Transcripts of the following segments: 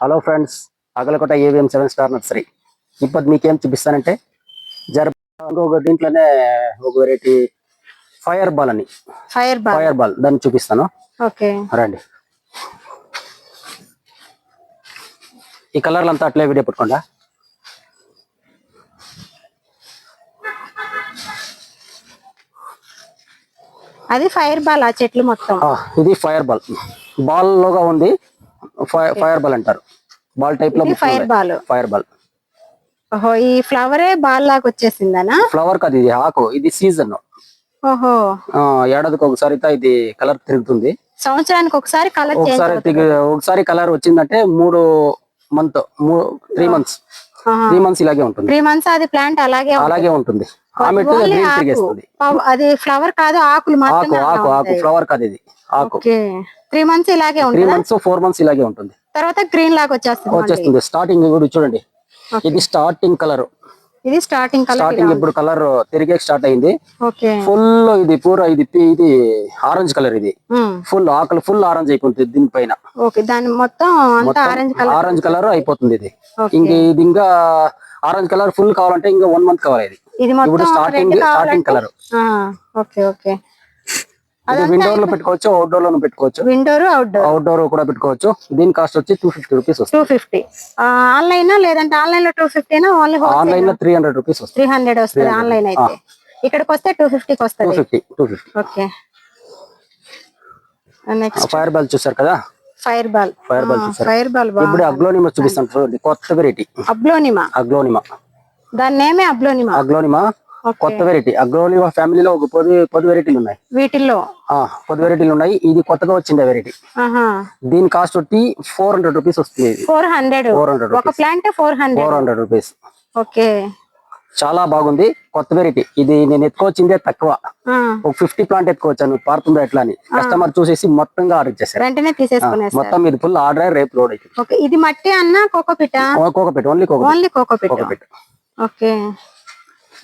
Hello friends Agalakota AVM seven star nursery ఇప్పుడు మీకేం చూపిస్తానంటే జర ఇంకొక దీంట్లోనే ఒక వెరైటీ ఫైర్ బాల్ అని. ఫైర్ బాల్ ఫైర్ బాల్ దాన్ని చూపిస్తాను. ఓకే. రండి. ఈ కలర్లు అంతా అట్లే వీడియో పెట్టుకోండా? అది ఫైర్ బాల్ ఆ చెట్లు మొత్తం? ఇది ఫైర్ బాల్ బాల్ లోగా ఉంది. ఫైర్ బాల్ అంటారు. బాల్ టైప్లో ఫైర్ బాల్ ఫైర్ బాల్ ఓహో ఈ ఫ్లవరే బాల్ లాగా వచ్చేసిందనా? ఫ్లవర్ కాదు ఇది ఆకు ఇది సీజన్. ఓహో. ఏడాదికి ఒకసారి ఇది కలర్ తిరుగుతుంది. సంవత్సరానికి ఒకసారి కలర్ ఒకసారి ఒకసారి కలర్ వచ్చిందంటే మూడు month three months. Three months ఇలాగే ఉంటుంది. త్రీ మంత్స్ అది ప్లాంట్ అలాగే. అలాగే ఉంటుంది. ఆమె. తిరిగేస్తుంది అది ఫ్లవర్ కాదు ఆకులు ఆకు ఆకు ఆకు ఫ్లవర్ కాదు ఇది. ఆకు. త్రీ మంత్స్ ఇలాగే త్రీ మంత్స్ ఫోర్ మంత్స్ ఇలాగే ఉంటుంది. తర్వాత గ్రీన్ లాగా వచ్చేస్తుంది. వచ్చేస్తుంది. స్టార్టింగ్ కూడా చూడండి. ఇది స్టార్టింగ్ కలర్. ఇది స్టార్టింగ్ కలర్ స్టార్టింగ్ ఇప్పుడు కలర్ తిరిగే స్టార్ట్ అయింది. ఫుల్ ఇది పూర ఇది ఇది ఆరెంజ్ కలర్ ఇది. ఫుల్ ఆకులు ఫుల్ ఆరెంజ్ అయిపోతుంది దీనిపైన. దాని మొత్తం అంతా ఆరెంజ్ కలర్. ఆరెంజ్ కలర్ అయిపోతుంది ఇది. ఇంక ఇది ఇంకా ఆరెంజ్ కలర్ ఫుల్ కావాలంటే ఇంకా వన్ మంత్ కావాలి ఇది. ఇది మొత్తం starting starting colour okay okay. ఇది విండోర్లో పెట్టుకోవచ్చు అవుట్డోర్ లోను పెట్టుకోవచ్చు. విండోర్ అవుట్డోర్ అవుట్డోర్ కూడా పెట్టుకోవచ్చు. దీని కాస్ట్ వచ్చి two fifty rupees two fifty online లేదంటే ఆన్లైన్లో టూ ఫిఫ్టీనా ఓన్లీ ఆన్లైన్లో three hundred rupees three hundred వస్తుంది ఆన్లైన్ అయితే. ఇక్కడికి వస్తే టూ ఫిఫ్టీకి టూ వస్తుంది. Fifty two fifty okay. Next fire ball చూసారు కదా? Fire ball fire ball fire ball fire aglaonema చూపిస్తాను చూడండి కొత్త వెరైటీ అబ్లోనిమా అగ్లోనిమా. దాని నేమే అబ్లోనిమా అగ్లోనిమా? కొత్త వెరైటీ. అగ్లోనిమా ఫ్యామిలీలో ఒక పది పది వెరైటీలు ఉన్నాయి. వీటిల్లో? పది వెరైటీలు ఉన్నాయి. ఇది కొత్తగా వచ్చింది వెరైటీ. దీని కాస్ట్ వచ్చి ఫోర్ హండ్రెడ్ రూపీస్ వస్తుంది ఫోర్ హండ్రెడ్. ఫోర్ హండ్రెడ్ ఒక plant four hundred. Four hundred rupees. Okay. చాలా బాగుంది. కొత్త వెరైటీ. ఇది నేను ఎత్తుకొచ్చిందే తక్కువ. ఒక ఫిఫ్టీ ప్లాంట్ ఎత్తుకోవచ్చాను పారుతుందో ఎట్లా అని. కస్టమర్ చూసేసి మొత్తంగా ఆర్డర్ చేశారు. వెంటనే తీసేసుకునేస్తారు. మొత్తం ఇది ఫుల్ ఆర్డర్ రేపు లోడ్ ఓకే. ఇది మట్టి అన్న కోకోపిట? Cocopeat. Only cocopeat. Only cocopeat. Cocopeat. Okay.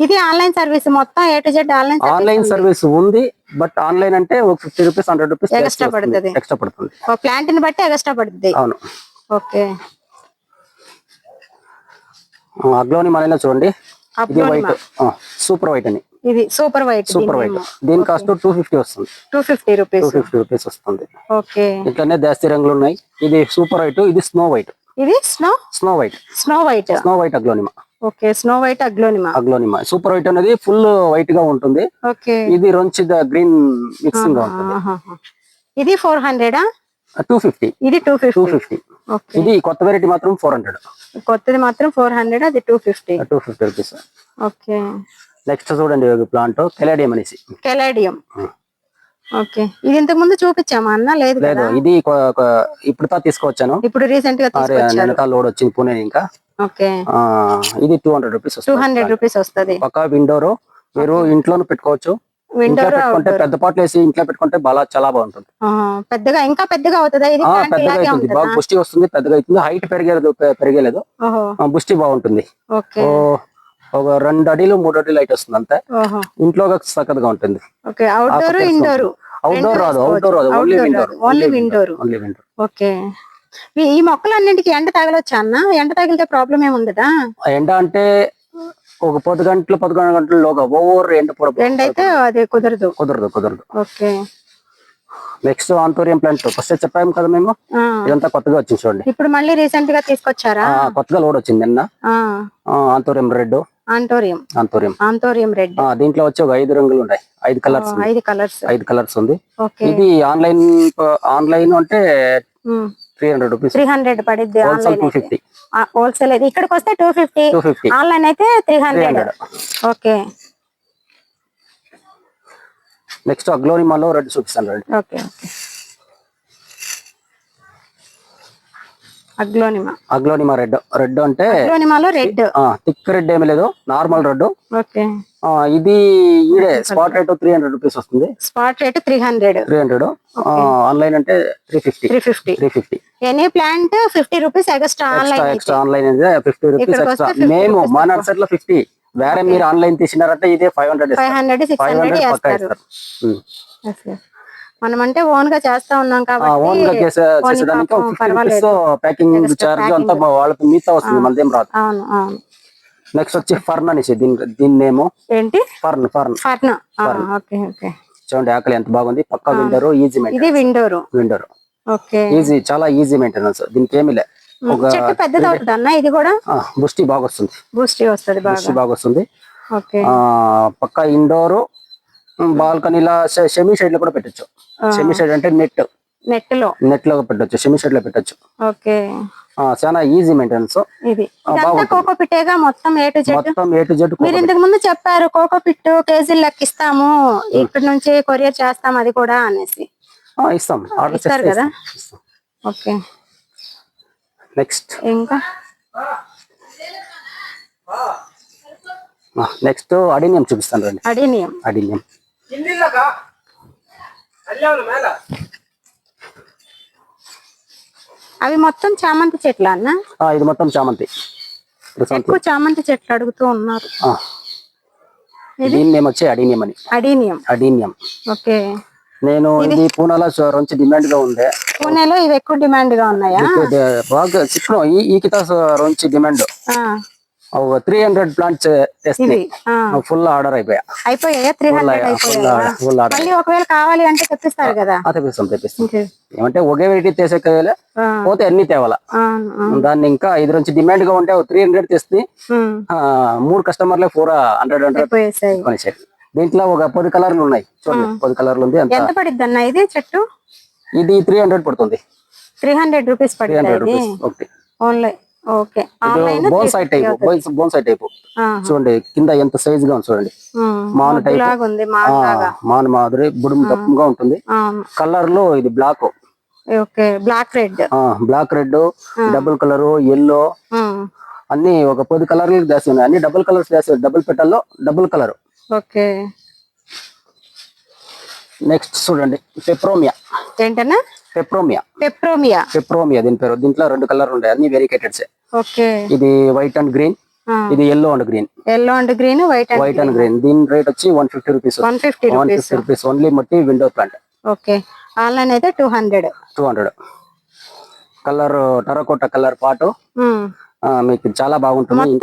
ఇది ఆన్లైన్ సర్వీస్ మొత్తం A to Z online online service ఉంది బట్ ఆన్లైన్ అంటే ఒక fifty rupees hundred rupees Extra పడుతుంది. ఎక్స్ట్రా పడుతుంది. ప్లాంట్ని బట్టి ఎక్స్ట్రా పడుతుంది. అవును. ఓకే. అగ్లోని మనలో చూడండి. ఇది వైట్. సూపర్ వైట్ అని. ఇది సూపర్ వైట్. Super white. దీని కాస్ట్ టూ ఫిఫ్టీ వస్తుంది. Two fifty two rupees fifty rupees వస్తుంది. ఓకే. ఇట్లానే జాస్తి రంగులు ఉన్నాయి. ఇది సూపర్ వైట్ ఇది స్నో వైట్. ఇది snow? Snow white. Snow white. Snow white aglaonema. Okay snow white aglaonema? Aglaonema. Super white అనేది ఫుల్ వైట్గా ఉంటుంది. ఓకే. ఇది రొంచి గ్రీన్ మిక్సింగ్గా ఉంటుంది. ఇది ఫోర్ హండ్రెడా? Two fifty. ఇది two two fifty. Fifty okay. ఇది కొత్త వెరైటీ మాత్రం ఫోర్ హండ్రెడ్. కొత్తది మాత్రం ఫోర్ హండ్రెడ్ అది two fifty. Two fifty rupees. Okay. Next చూడండి ప్లాంట్ కెలాడియం అనేసి. కెలాడియం. ఓకే. ఇది ఇంతకు ముందు చూపించామా అన్న? లేదు లేదు ఇది ఇప్పుడు తీసుకొచ్చాను ఇప్పుడు రీసెంట్గా తీసుకొచ్చారు. వెనక లోడ్ వచ్చింది పూణే ఇంకా. ఓకే. ఇది two hundred rupees two hundred rupees వస్తది. పక్క విండోర్. మీరు ఇంట్లోనూ పెట్టుకోవచ్చు. ఇంట్లో విండోర్ పెట్టుకుంటే పెద్ద పాటలు వేసి ఇంట్లో పెట్టుకుంటే బాగా చాలా బాగుంటుంది. పెద్దగా ఇంకా పెద్దగా అవుతుందా? ఇది పెద్దగా అవుతుంది. బాగా బుష్టి వస్తుంది పెద్దగా అవుతుంది. హైట్ పెరిగేది పెరిగేలేదు. బుష్టి బాగుంటుంది. ఓకే. ఒక రెండు అడిలు మూడు అడిలు హైట్ వస్తుంది అంతే. ఇంట్లో చక్కగా ఉంటుంది. ఓకే అవుట్డోర్ ఇండోర్ అవుట్డోర్ రాదు అవుట్డోర్ రాదు only indoor only indoor only indoor okay. ఈ- ఈ మొక్కలన్నింటికి ఎండ తగలొచ్చా అన్న? ఎండ తగిలితే ప్రాబ్లం ఏమి ఉండదా? ఎండ అంటే ఒక పది గంటలు పదకొండు గంటలలోగా ఓవర్ ఎండ ఎండ అయితే అది కుదరదు. కుదరదు కుదరదు. Okay. Next anthurium plant first చెప్పాము కదా మేము? ఇదంతా కొత్తగా వచ్చింది చూడండి. ఇప్పుడు మళ్ళీ రీసెంట్గా తీసుకొచ్చారా? ఆ, కొత్తగా లోడ్ వచ్చింది నిన్న. ఆ, ఆంతోరియం రెడ్ ఆంటోరియం. ఆంతోరియం ఆంతోరియం రెడ్. ఆ, దీంట్లో వచ్చి ఒక ఐదు రంగులు ఉన్నాయి ఐదు కలర్స్ ఐదు కలర్స్. ఐదు కలర్స్ ఉంది. ఓకే. ఇది ఆన్లైన్ ఆన్లైన్ అంటే three hundred rupees three hundred పడిద్ది wholesale online two fifty wholesale అయితే ఇక్కడికి వస్తే two fifty two fifty online అయితే three hundred hundred okay. Next అగ్లోనిమాలో red చూపిస్తాను red. Okay okay. Aglaonema. Aglaonema red red అంటే అగ్లోనిమాలో red. Thick red ఏమీ లేదు normal red. Okay. ఇది ఈడే spot rate three hundred rupees వస్తుంది. Spot rate three hundred. Three hundred. Online అంటే three fifty. Three fifty. Three fifty. Any plant fifty rupees extra online extra online fifty rupees extra. వస్తే 50 మేము మా nursery లో fifty వేరే మీరు online తీసినారంటే ఇదే five hundred five hundred five hundred పక్కా ఇస్తారు. మనం అంటే ఓన్గా చేస్తా ఉన్నాం కాబట్టి. Packing charge. అంతా వాళ్ళకి మీతో వస్తుంది మనదేం రాదు. అవును అవును. నెక్స్ట్ వచ్చి ఫర్న్ అనేసి దీని దీని నేమ్ ఏంటి? Fern fern. Fern. Okay okay. చూడండి ఆకలి ఎంత బాగుంది. పక్కా విండోర్ ఈజీ మెయింటెనెన్స్ ఇది విండోరు. విండోర్. ఓకే. ఈజీ చాలా ఈజీ మెయింటెనెన్స్ దీనికి ఏమీ లే చెట్టు పెద్దది అవుతుంది అన్న ఇది కూడా? బుష్టి బాగా వస్తుంది బూస్టీ వస్తుంది బాగా బుష్టి బాగా. వస్తుంది ఓకే. ఆ పక్కా ఇండోర్ బాల్కనీలా సెమీ షైడ్లో కూడా పెట్టొచ్చు. సెమీ షైడ్ అంటే నెట్ నెట్లో నెట్లో పెట్టొచ్చు సెమీ షైడ్లో పెట్టొచ్చు. ఓకే. చాలా ఈజీ మెయింటెనెన్స్ ఇది. కోకో పిట్టేగా మొత్తం ఏ టు జెడ్ మొత్తం ఏ టు జెడ్ మీరు ఇంతకు ముందు చెప్పారు కోకో పిట్టు కేజీలు లెక్కిస్తాము ఇక్కడ నుంచి కొరియర్ చేస్తాం అది కూడా అనేసి. ఇస్తాం. ఆర్డర్ ఇస్తారు కదా? ఓకే. నెక్స్ట్ ఇంకా? నెక్స్ట్ అడినియం చూపిస్తాను రండి. అడినియం. అడినియం. అవి మొత్తం చామంతి చెట్లు అన్న? ఆ, ఇది మొత్తం చామంతి. ఎక్కువ చామంతి చెట్లు అడుగుతూ ఉన్నారు. ఆ. దీని నేమ్ వచ్చి అడినియం అని. అడినియం. అడినియం. ఓకే. నేను ఇది? పూనాలో మంచి డిమాండ్గా ఉండే. పూణేలో ఇవి ఎక్కువ డిమాండ్గా ఉన్నాయా ఇది బాగా చిక్ను ఈ ఈ కితా మంచి డిమాండ్. ఆ, three hundred plants full order అయిపోయా. అయిపోయాయా? త్రీ హండ్రెడ్ ఒకవేళ కావాలి అంటే తెప్పిస్తారు కదా? తెప్పిస్తాం తెప్పిస్తాం. ఏమంటే ఒకే వెరైటీ ఆ, పోతే అన్ని తేవాలా. దాన్ని ఇంకా ఐదు నుంచి డిమాండ్గా ఉంటే త్రీ హండ్రెడ్ తెస్తే మూడు కస్టమర్లే ఫోర్ హండ్రెడ్ హండ్రెడ్ కొనేసారు. దీంట్లో ఒక పది కలర్లు ఉన్నాయి. చూడండి పది కలర్లు ఉంది ఎంత పడిద్ది అన్న ఇది చెట్టు? ఇది త్రీ హండ్రెడ్ పడుతుంది. త్రీ హండ్రెడ్ రూపీస్ పడుతుంది ఇది? Only. Bonsai type bonsai type. చూడండి కింద ఎంత సైజ్గా ఉంది చూడండి. మాను టైప్. మాన్ మాదిరి బుడుము దప్పంగా ఉంటుంది. కలర్లో ఇది black. Black red. Black red double colour yellow. అన్ని ఒక పది కలర్లు వేసి ఉన్నాయి. అన్ని డబుల్ కలర్స్ వేసి డబుల్ పెట్టల్లో డబుల్ కలర్. ఓకే. నెక్స్ట్ చూడండి పెప్రోమియా. ఏంటన్నా? పెప్రోమియా. పెప్రోమియా. పెప్రోమియా దీని పేరు. దీంట్లో రెండు కలర్ ఉంటాయి. అన్ని వెరికేటెడ్స్. ఓకే. ఇది వైట్ అండ్ గ్రీన్. ఇది yellow and green yellow and green white and white and green దీని రేట్ వచ్చి one fifty rupees one fifty one rupees fifty rupees only మట్టి విండో ప్లాంట్ ఓకే. ఆన్లైన్ అయితే two hundred two hundred colour terracotta colour పాటు మీకు చాలా బాగుంటుంది.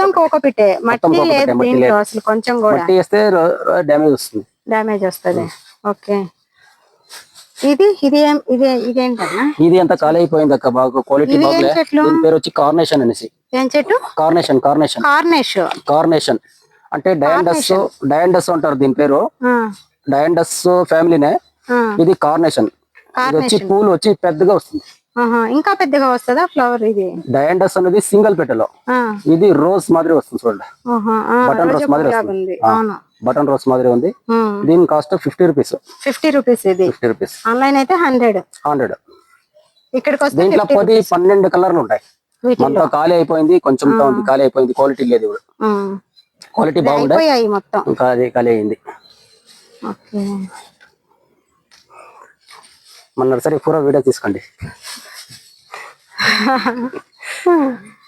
మొత్తం మట్టి లేదు అసలు కొంచెం కూడా. మట్టి వేస్తే డ్యామేజ్ వస్తుంది. డ్యామేజ్ వస్తుంది. ఓకే. ఇది ఇది ఇది ఇదేంటన్నా ఇది అంతా ఖాళీ అయిపోయింది అక్క బాగా క్వాలిటీ బాగులే? దీని పేరు వచ్చి కార్నేషన్ అనేసి. ఏం చెట్టు? కార్నేషన్ కార్నేషన్ కార్నిష్ కార్నేషన్ అంటే డయాండస్ డయాండస్ అంటారు దీని పేరు. డయాండస్ ఫ్యామిలీనే ఇది కార్నేషన్ ఇది వచ్చి పూలు వచ్చి పెద్దగా వస్తుంది. ఇంకా పెద్దగా వస్తుందా ఫ్లవర్ ఇది? డయాండస్ అనేది సింగిల్ పెట్టెలో. ఆ, ఇది రోజ్ మాదిరి వస్తుంది చూడండి. బటన్ రోజా మాదిరి వస్తుంది. బటన్ రోజ్ మాదిరి ఉంది. దీని cost fifty rupees. Fifty rupees ఇది. Fifty rupees. ఆన్లైన్ అయితే హండ్రెడ్. హండ్రెడ్. ఇక్కడికి దీంట్లో పది పన్నెండు కలర్లు ఉంటాయి. మనతో ఖాళీ అయిపోయింది కొంచెం ఖాళీ అయిపోయింది క్వాలిటీ లేదు ఇప్పుడు. క్వాలిటీ అయిపోయాయి మొత్తం. ఇంకా అది ఖాళీ అయింది. మన నర్సరీ పూరా వీడియో తీసుకోండి.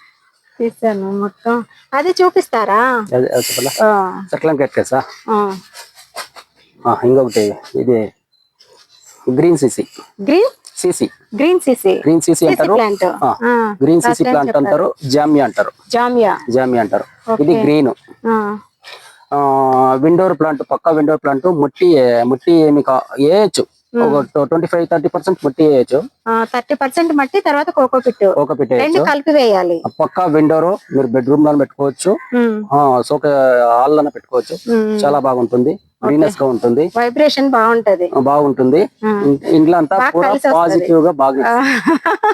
తీసాను మొత్తం. అది చూపిస్తారా? కేసా ఆ. ఇంకొకటి ఇది green CC. Green? CC. Green CC. Green CC అంటారు. గ్రీన్ సిసి ప్లాంట్ అంటారు జామియా అంటారు. జామియా. జామియా అంటారు. ఇది గ్రీన్. విండోర్ ప్లాంట్ పక్కా విండోర్ ప్లాంట్ ముట్టి ముట్టి మీకు వేయచ్చు ఒక ట్వంటీ ఫైవ్ థర్టీ పర్సెంట్ ముట్టి వేయచ్చు. థర్టీ పర్సెంట్ మట్టి తర్వాత కోకో పిట్టు. ఒక రెండు పెట్టేయచ్చు కలిపి వేయాలి. పక్కా విండోర్ మీరు బెడ్రూమ్లో పెట్టుకోవచ్చు. సోక హాల్లోనే పెట్టుకోవచ్చు. చాలా బాగుంటుంది. గ్రీనెస్గా ఉంటుంది. వైబ్రేషన్ బాగుంటది. బాగుంటుంది. ఇంట్లో అంతా. పాజిటివ్గా బాగా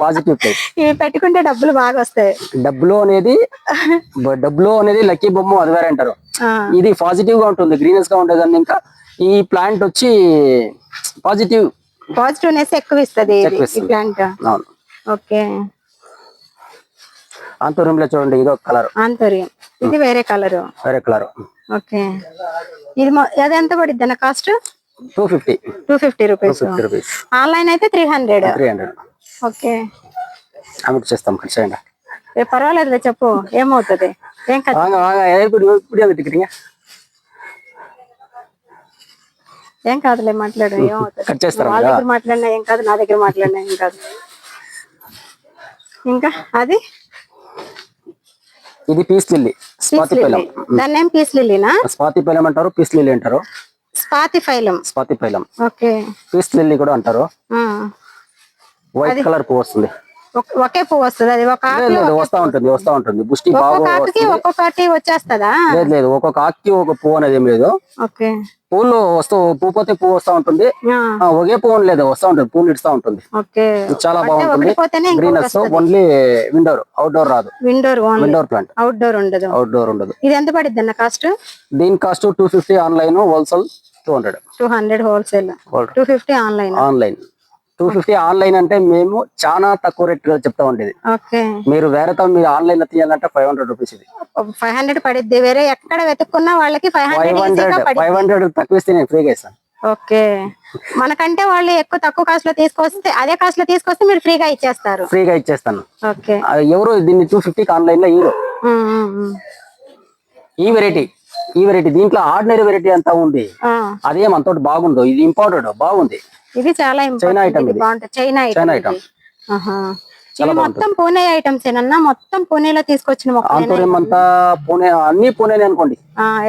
పాజిటివ్ ఇవి పెట్టుకుంటే డబ్బులు బాగా వస్తాయి. డబ్బులో అనేది డబ్బులో అనేది లక్కీ బొమ్మ అది వేరే అంటారు. ఇది పాజిటివ్గా ఉంటుంది గ్రీనెస్గా ఉంటుంది ఇంకా ఈ ప్లాంట్ వచ్చి పాజిటివ్ పాజిటివ్నెస్ ఎక్కువ ఇస్తుంది ప్లాంట్ ఓకే. ఆంతోరియం లో చూడండి ఇది ఒక కలర్ అంతరి ఇది వేరే కలర్ వేరే కలర్ ఓకే. ఇది అది ఎంత పడుద్ది అన్న cost two fifty two fifty rupees online అయితే three hundred three hundred okay. Amount చేస్తాం చేయండి పర్వాలేదు చెప్పు. ఏమవుతుంది? ఏం కదా ఇప్పుడు ఇప్పుడు టికెట్ ఏం కాదులే మాట్లాడు ఏమవుతుంది కట్ చేస్తారా వాళ్ళ? దగ్గర మాట్లాడినా ఏం కాదు నా దగ్గర మాట్లాడినా ఏం కాదు. ఇంకా అది? ఇది పీస్ లిల్లీ లిల్లీ. పైలం. దాన్ని ఏం పీస్ లిల్లీనా? స్పాతి పైలం అంటారు పీస్ లిల్లీ అంటారు. Spathiphyllum spathiphyllum. Okay. Peace lily కూడా అంటారు. వైట్ కలర్ పువ్వు వస్తుంది. ఒక- పువ్వు వస్తుంది. అది ఒక లేదు వస్తా ఉంటుంది వస్తా ఉంటుంది. బుష్టి బాగా ఒక్కొక్క ఆకుకి వస్తుంది. ఒక్కొక్కటి వచ్చేస్తుందా? లేదు లేదు ఒక్కొక్క ఆకుకి ఒక పువ్వు అనేది ఏం లేదు. ఓకే. పూలు వస్తూ పువ్వు పోతే పువ్వు వస్తా ఉంటుంది. ఒకే పువ్వు లేదు వస్తా ఉంటుంది పూలు ఇడుస్తా ఉంటుంది. చాలా బాగుంటుంది. గ్రీనర్స్ వస్తది. ఓన్లీ విండోర్ అవుట్డోర్ రాదు. విండోర్ విండోర్ ప్లాంట్ అవుట్డోర్ ఉండదు. అవుట్డోర్ ఉండదు. ఇది ఎంత పడిద్ది అన్న కాస్ట్ దీని cost two fifty online wholesale two hundred two hundred wholesale two fifty online online two fifty online అంటే మేము చాలా తక్కువ రేట్ చెప్తా ఉండేది. ఓకే. మీరు వేరే తో మీరు ఆన్లైన్లో తీయాలంటే ఫైవ్ హండ్రెడ్ రూపీస్ ఇది. ఫైవ్ హండ్రెడ్ పడిద్ది. వేరే ఎక్కడ వెతుక్కున్నా వాళ్ళకి ఫైవ్ హండ్రెడ్ ఫైవ్ హండ్రెడ్ తక్కువ ఇస్తే నేను ఫ్రీగా ఇస్తాను. ఓకే. మనకంటే వాళ్ళు ఎక్కువ తక్కువ కాస్ట్లో తీసుకొస్తే అదే కాస్ట్లో తీసుకొస్తే మీరు ఫ్రీగా ఇచ్చేస్తారు. ఫ్రీగా ఇచ్చేస్తాను. ఓకే. ఎవరు దీన్ని టూ ఫిఫ్టీకి ఆన్లైన్లో ఇవ్వరు. ఈ వెరైటీ. ఈ వెరైటీ దీంట్లో ఆర్డినరీ వెరైటీ అంతా ఉంది. అదేం అంతటి బాగుందో ఇది ఇంపార్టెంట్ బాగుంది. ఇది చాలా ఇది. బాగుంటుంది. చైనా China ఐటమ్ మొత్తం పూణే ఐటమ్స్ ఏనన్నా? మొత్తం పూణేలో తీసుకొచ్చిన మొక్కలే ఆంతర్యం అంతా పూణే అన్ని పూణేనే అనుకోండి.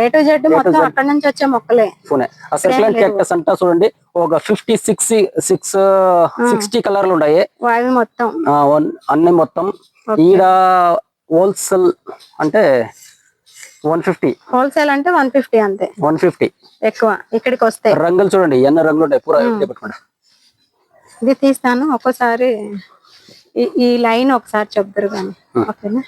ఏ టు జెడ్ మొత్తం అక్కడ నుంచి వచ్చే మొక్కలే. పూణే సర్క్యులెంట్ క్యాక్టస్ అంతా చూడండి. ఒక ఫిఫ్టీ సిక్స్ సిక్స్ సిక్స్టీ కలర్లు ఉన్నాయి అవి మొత్తం. అన్ని మొత్తం. ఈడ హోల్సేల్ అంటే వన్ ఫిఫ్టీ. హోల్సేల్ అంటే వన్ ఫిఫ్టీ అంతే. One fifty. ఎక్కువ ఇక్కడికి వస్తే. రంగులు చూడండి ఎన్ని రంగులు ఉంటాయి? పూరా పెట్టుకోండి. ఇది తీస్తాను ఒక్కోసారి ఈ- ఈ లైన్ ఒకసారి చెప్తారు కానీ ఓకేనా?